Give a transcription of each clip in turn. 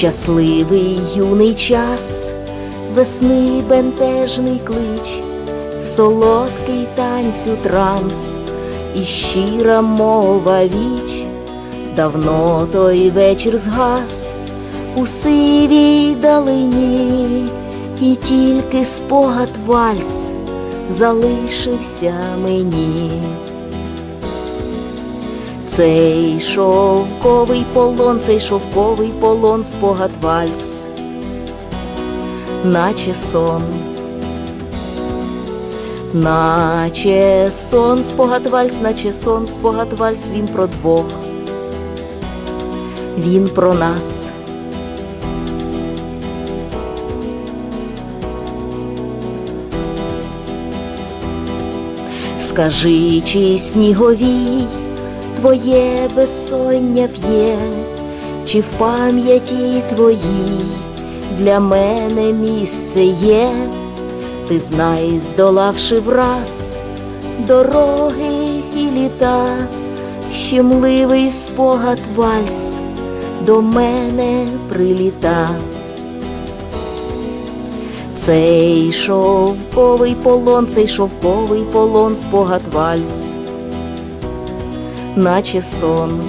Щасливий юний час, весни бентежний клич, солодкий танцю транс. І щира мова віч, давно той вечір згас. У сивій далині, і тільки спогад вальс залишився мені. Цей шовковий полон, цей шовковий полон, спогад вальс, наче сон, наче сон, спогад вальс, наче сон, спогад вальс, він про двох, він про нас. Скажи, чи сніговій твоє безсоння п'є, чи в пам'яті твоїй для мене місце є, ти знай, здолавши враз дороги і літа, щемливий спогад вальс до мене приліта. Цей шовковий полон, цей шовковий полон, спогад вальс, наче сон,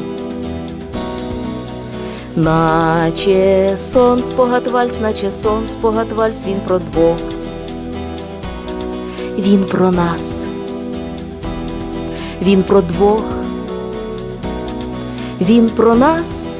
наче сон, спогад вальс, наче сон, спогад вальс, він про двох, він про нас, він про двох, він про нас